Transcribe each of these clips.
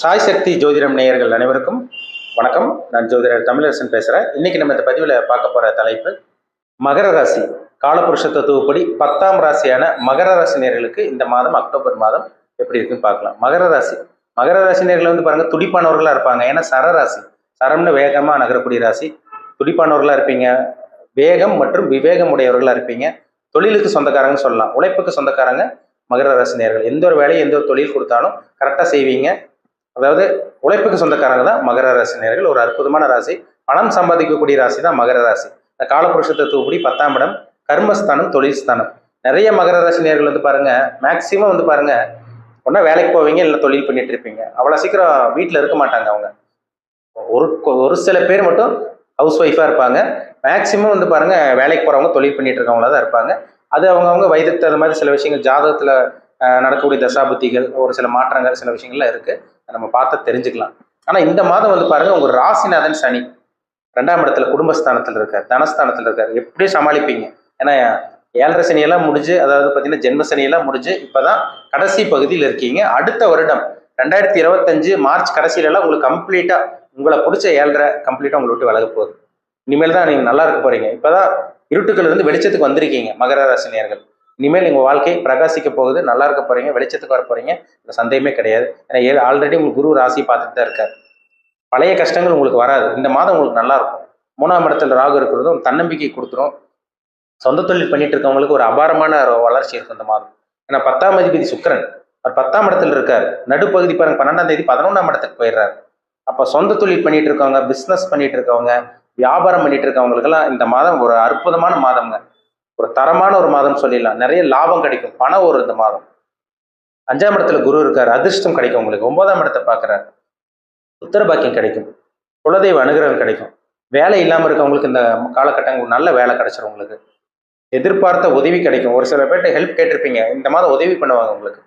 சாய் சக்தி ஜோதிடம் நேயர்கள் அனைவருக்கும் வணக்கம். நான் ஜோதிடர் தமிழரசன் பேசுகிறேன் இன்னைக்கு நம்ம இந்த பதிவில் பார்க்க போகிற தலைப்பு மகர ராசி காலபுருஷ தத்துவப்படி பத்தாம் ராசியான மகர ராசி நேர்களுக்கு இந்த மாதம் அக்டோபர் மாதம் எப்படி இருக்குன்னு பார்க்கலாம். மகர ராசி. மகர ராசி நேயர்கள் வந்து பாருங்க துடிப்பானவர்களாக இருப்பாங்க. ஏன்னா சரராசி சரம்னு வேகமாக நகரக்கூடிய ராசி. துடிப்பானவர்களாக இருப்பீங்க. வேகம் மற்றும் விவேகம் உடையவர்களாக இருப்பீங்க. தொழிலுக்கு சொந்தக்காரங்கன்னு சொல்லலாம். உழைப்புக்கு சொந்தக்காரங்க மகர ராசி நேர்கள். எந்த ஒரு வேலையை எந்த ஒரு தொழில் கொடுத்தாலும் கரெக்டாக செய்வீங்க. அதாவது உழைப்புக்கு சொந்தக்காரங்க தான் மகர ரசிநியர்கள் ஒரு அற்புதமான ராசி. பணம் சம்பாதிக்கக்கூடிய ராசி தான் மகர ராசி. இந்த காலபுருஷ தத்துவப்படி பத்தாம் இடம். கர்மஸ்தானம் தொழில் ஸ்தானம் நிறைய மகர ராசி வந்து பாருங்க மேக்சிமம் வந்து பாருங்க ஒன்றா வேலைக்கு போவீங்க இல்லை தொழில் பண்ணிட்டு இருப்பீங்க. அவ்வளோ சீக்கிரம் வீட்டில் இருக்க மாட்டாங்க அவங்க. ஒரு ஒரு சில பேர் மட்டும் ஹவுஸ் ஒய்ஃபாக இருப்பாங்க. மேக்சிமம் வந்து பாருங்க வேலைக்கு போகிறவங்க தொழில் பண்ணிட்டு இருக்கவங்களா தான் இருப்பாங்க. அது அவங்கவுங்க வயதுக்கு தகுந்த மாதிரி சில விஷயங்கள் ஜாதகத்தில் நடக்கக்கூடிய தசாபுத்திகள் ஒரு சில மாற்றங்கள் சில விஷயங்கள்லாம் இருக்குது நம்ம பார்த்து தெரிஞ்சுக்கலாம். ஆனால் இந்த மாதம் வந்து பாருங்க உங்க ராசிநாதன் சனி ரெண்டாம் இடத்துல குடும்பஸ்தானத்தில் இருக்கார் தனஸ்தானத்தில் இருக்கார். எப்படியும் சமாளிப்பீங்க? ஏன்னா ஏழரை சனியெல்லாம் முடிஞ்சு அதாவது பார்த்தீங்கன்னா ஜென்ம சனியெல்லாம் முடிஞ்சு இப்போதான் கடைசி பகுதியில் இருக்கீங்க. அடுத்த வருடம் ரெண்டாயிரத்தி இருபத்தஞ்சு மார்ச் கடைசியிலலாம் உங்களுக்கு கம்ப்ளீட்டாக உங்களை பிடிச்ச ஏழரை கம்ப்ளீட்டாக உங்களை விட்டு விலக போகுது. இனிமேல் தான் நீங்கள் நல்லா இருக்க போகிறீங்க இப்போ தான் இருட்டுக்கள் இருந்து வெளிச்சத்துக்கு வந்திருக்கீங்க மகர ராசினியர்கள் இனிமேல் உங்கள் வாழ்க்கை பிரகாசிக்க போகுது. நல்லா இருக்க போறீங்க வெளிச்சத்துக்கு வர போறீங்க. இந்த சந்தேகமே கிடையாது. ஏன்னா ஏ ஆல்ரெடி உங்களுக்கு குரு ராசி பார்த்துட்டு தான் இருக்கார். பழைய கஷ்டங்கள் உங்களுக்கு வராது. இந்த மாதம் உங்களுக்கு நல்லா இருக்கும். மூணாம் இடத்துல ராகு இருக்கிறதும் தன்னம்பிக்கை கொடுத்துரும். சொந்த தொழில் பண்ணிட்டு இருக்கவங்களுக்கு ஒரு அபாரமான வளர்ச்சி இருக்கும் இந்த மாதம். ஏன்னா பத்தாம் அதிபதி சுக்கரன். அவர் பத்தாம் இடத்துல இருக்கார். நடுப்பகுதி பாருங்க பன்னெண்டாம் தேதி பதினொன்றாம் இடத்துக்கு போயிடுறாரு. அப்போ சொந்த தொழில் பண்ணிட்டு இருக்கவங்க பிஸ்னஸ் பண்ணிட்டு இருக்கவங்க வியாபாரம் பண்ணிட்டு இருக்கவங்களுக்கெல்லாம் இந்த மாதம் ஒரு அற்புதமான மாதம்ங்க. ஒரு தரமான ஒரு மாதம் சொல்லிடலாம். நிறைய லாபம் கிடைக்கும். பணம் ஒரு இந்த மாதம். அஞ்சாம் இடத்துல குரு இருக்கார். அதிர்ஷ்டம் கிடைக்கும் உங்களுக்கு. ஒன்பதாம் இடத்தை பார்க்குறாரு. உத்தரபாக்கியம் கிடைக்கும். குலதெய்வ அனுகிரகம் கிடைக்கும். வேலை இல்லாமல் இருக்கவங்களுக்கு இந்த காலகட்டங்கள் நல்ல வேலை கிடைச்சிரும் உங்களுக்கு. எதிர்பார்த்த உதவி கிடைக்கும். ஒரு சில பேர்ட்ட ஹெல்ப் கேட்டிருப்பீங்க. இந்த மாதம் உதவி பண்ணுவாங்க உங்களுக்கு.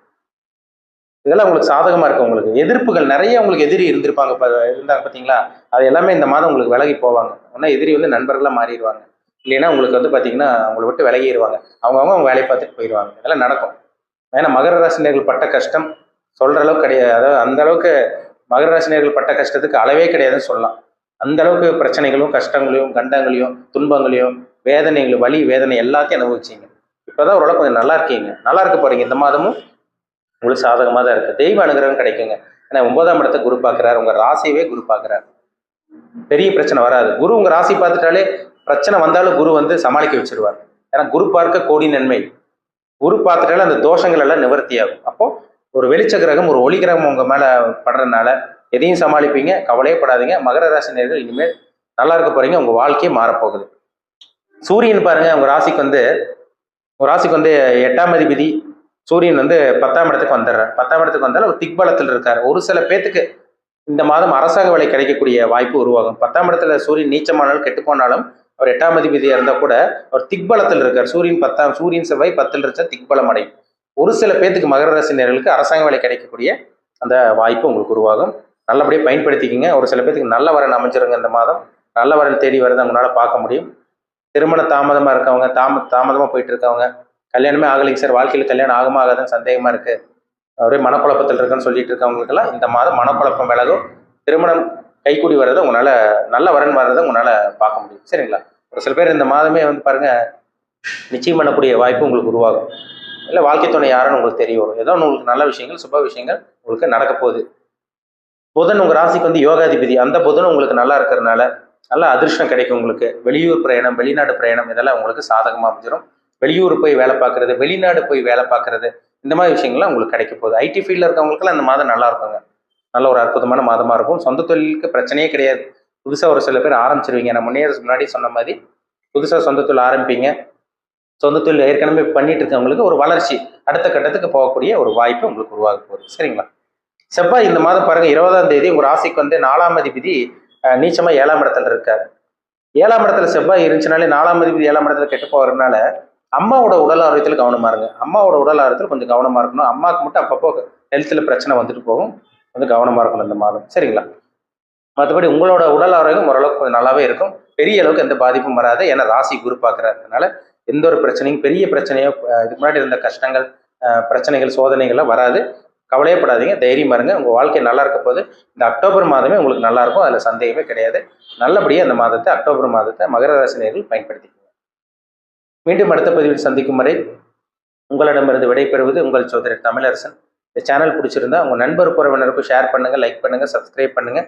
இதெல்லாம் உங்களுக்கு சாதகமாக இருக்கும் உங்களுக்கு. எதிர்ப்புகள் நிறைய உங்களுக்கு எதிரி இருந்திருப்பாங்க. இருந்தாங்க பார்த்தீங்களா? அது எல்லாமே இந்த மாதம் உங்களுக்கு விலகி போவாங்க. ஒன்றா எதிரி வந்து நண்பர்களாக மாறிடுவாங்க. இல்லைன்னா உங்களுக்கு வந்து பார்த்தீங்கன்னா அவங்களை விட்டு விலகிடுவாங்க அவங்கவுங்க அவங்க வேலையை பார்த்துட்டு போயிடுவாங்க இதெல்லாம் நடக்கும். ஏன்னா மகர ராசினியர்கள் பட்ட கஷ்டம் சொல்கிற அளவுக்கு கிடையாது அதாவது அந்த அளவுக்கு மகர ராசினியர்கள் பட்ட கஷ்டத்துக்கு அளவே கிடையாதுன்னு சொல்லலாம். அந்த அளவுக்கு பிரச்சனைகளும் கஷ்டங்களையும் கண்டங்களையும் துன்பங்களையும் வேதனைகளும் வலி வேதனை எல்லாத்தையும் அனுபவிச்சிங்க. இப்போதான் ஓரளவு கொஞ்சம் நல்லா இருக்கீங்க. நல்லா இருக்க போறீங்க. இந்த மாதமும் உங்களுக்கு சாதகமாக தான் இருக்கு. தெய்வ அனுகிரகம் கிடைக்குங்க. ஏன்னா ஒன்பதாம் இடத்தை குரு பார்க்குறாரு. உங்கள் ராசியவே குரு பார்க்குறாரு. பெரிய பிரச்சனை வராது. குரு உங்கள் ராசி பார்த்துட்டாலே பிரச்சனை வந்தாலும் குரு வந்து சமாளிக்க வச்சிருவார். ஏன்னா குரு பார்க்க கோடி நன்மை. குரு பார்த்துட்டால அந்த தோஷங்கள் எல்லாம் நிவர்த்தி ஆகும் அப்போ ஒரு வெளிச்ச கிரகம் ஒரு ஒளி கிரகம் உங்க மேல படுறதுனால எதையும் சமாளிப்பீங்க கவலையே படாதீங்க. மகர ராசி நேர்கள் இனிமேல் நல்லா இருக்க போறீங்க உங்க வாழ்க்கையே மாறப்போகுது. சூரியன் பாருங்க உங்க ராசிக்கு வந்து உங்க ராசிக்கு வந்து எட்டாம் அதிபதி. சூரியன் வந்து பத்தாம் இடத்துக்கு வந்துடுறார். பத்தாம் இடத்துக்கு வந்தாலும் ஒரு திக்பலத்தில் இருக்கார். ஒரு சில பேத்துக்கு இந்த மாதம் அரசாங்க வேலை கிடைக்கக்கூடிய வாய்ப்பு உருவாகும். பத்தாம் இடத்துல சூரியன் நீச்சமானாலும் கெட்டுப்போனாலும் அவர் எட்டாம் அதிபதியாக இருந்தால் கூட அவர் திக்பலத்தில் இருக்கார். சூரியன் பத்தாம் சூரியன் செவ்வாய் பத்தில் இருந்தால் திக்பலம் அடையும். ஒரு சில பேத்துக்கு மகர ராசினியர்களுக்கு அரசாங்க வேலை கிடைக்கக்கூடிய அந்த வாய்ப்பு உங்களுக்கு உருவாகும். நல்லபடியாக பயன்படுத்திக்கிங்க. ஒரு சில பேத்துக்கு நல்ல வரன் அமைஞ்சிருங்க இந்த மாதம். நல்ல வரன் தேடி வரதை உங்களால் பார்க்க முடியும். திருமண தாமதமாக இருக்கவங்க தாம தாமதமாக போயிட்டு இருக்கவங்க கல்யாணமே ஆகலைங்க சார். வாழ்க்கையில் கல்யாணம் ஆகுமா ஆகாதுன்னு சந்தேகமாக இருக்கு. ஒரே மனக்குழப்பத்தில் இருக்குன்னு சொல்லிட்டு இருக்கவங்களுக்கெல்லாம் இந்த மாதம் மனக்குழப்பம் விலகும். திருமணம் கைக்கூடி வர்றதை உங்களால் நல்ல வரன் வர்றதை உங்களால் பார்க்க முடியும். சரிங்களா? ஒரு சில பேர் இந்த மாதமே வந்து பாருங்கள் நிச்சயம் பண்ணக்கூடிய வாய்ப்பு உங்களுக்கு உருவாகும். இல்லை வாழ்க்கை துணை யாருன்னு உங்களுக்கு தெரிய வரும் ஏதோ ஒன்று உங்களுக்கு நல்ல விஷயங்கள் சுப விஷயங்கள் உங்களுக்கு நடக்க போகுது. புதன் உங்கள் ராசிக்கு வந்து யோகாதிபதி. அந்த புதன் உங்களுக்கு நல்லா இருக்கிறதுனால நல்ல அதிர்ஷ்டம் கிடைக்கும் உங்களுக்கு. வெளியூர் பிரயாணம் வெளிநாடு பிரயாணம் இதெல்லாம் உங்களுக்கு சாதகமாக அமைஞ்சிடும் வெளியூர் போய் வேலை பார்க்குறது வெளிநாடு போய் வேலை பார்க்கறது இந்த மாதிரி விஷயங்கள்லாம் உங்களுக்கு கிடைக்க போகுது. ஐடி ஃபீல்டில் இருக்கவங்களுக்குலாம் இந்த மாதம் நல்லா இருக்குங்க. நல்ல ஒரு அற்புதமான மாதமாக இருக்கும். சொந்த தொழிலுக்கு பிரச்சனையே கிடையாது. புதுசாக ஒரு சில பேர் ஆரம்பிச்சிருவீங்க. நான் முன்னே முன்னாடி சொன்ன மாதிரி புதுசாக சொந்த தொழில் ஆரம்பிப்பீங்க. சொந்த தொழில் ஏற்கனவே பண்ணிட்டு இருக்கவங்களுக்கு ஒரு வளர்ச்சி அடுத்த கட்டத்துக்கு போகக்கூடிய ஒரு வாய்ப்பு உங்களுக்கு உருவாக போகுது. சரிங்களா? செவ்வாய் இந்த மாதம் பாருங்க இருபதாம் தேதி உங்க ராசிக்கு வந்து நாலாம் அதிபதி நீச்சமாக நீச்சமா ஏழாம் இடத்துல இருக்காரு. ஏழாம் இடத்துல செவ்வாய் இருந்துச்சுனாலே நாலாம் அதிபதி ஏழாம் இடத்துல கெட்டு போகிறதுனால அம்மாவோட உடல் ஆரோக்கியத்தில் கவனமா இருங்க. அம்மாவோட உடல் ஆரோக்கியத்தில் கொஞ்சம் கவனமா இருக்கணும். அம்மாவுக்கு மட்டும் அப்பப்போ ஹெல்த்தில் பிரச்சனை வந்துட்டு போகும். கொஞ்சம் கவனமா இருக்கணும் இந்த மாதம். சரிங்களா? மற்றபடி உங்களோட உடல் ஆரோக்கியம் ஓரளவுக்கு கொஞ்சம் நல்லாவே இருக்கும். பெரிய அளவுக்கு எந்த பாதிப்பும் வராது. ஏன்னா ராசி குரு பார்க்குறதுனால எந்த ஒரு பிரச்சனையும் பெரிய பிரச்சனையோ இதுக்கு முன்னாடி இருந்த கஷ்டங்கள் பிரச்சனைகள் சோதனைகள்லாம் வராது. கவலையப்படாதீங்க. தைரியமா இருங்க. உங்கள் வாழ்க்கை நல்லா இருக்க போது இந்த அக்டோபர் மாதமே உங்களுக்கு நல்லா இருக்கும். அதில் சந்தேகமே கிடையாது. நல்லபடியாக அந்த மாதத்தை அக்டோபர் மாதத்தை மகர ராசி நேயர்கள் பயன்படுத்திக்கோங்க. மீண்டும் அடுத்த பதிவில் சந்திக்கும் வரை உங்களிடமிருந்து விடைபெறுவது உங்கள் சோதரர் தமிழரசன். இந்த சேனல் பிடிச்சிருந்தா உங்கள் நண்பர் உறவினருக்கும் ஷேர் பண்ணுங்கள் லைக் பண்ணுங்கள் சப்ஸ்கிரைப் பண்ணுங்கள்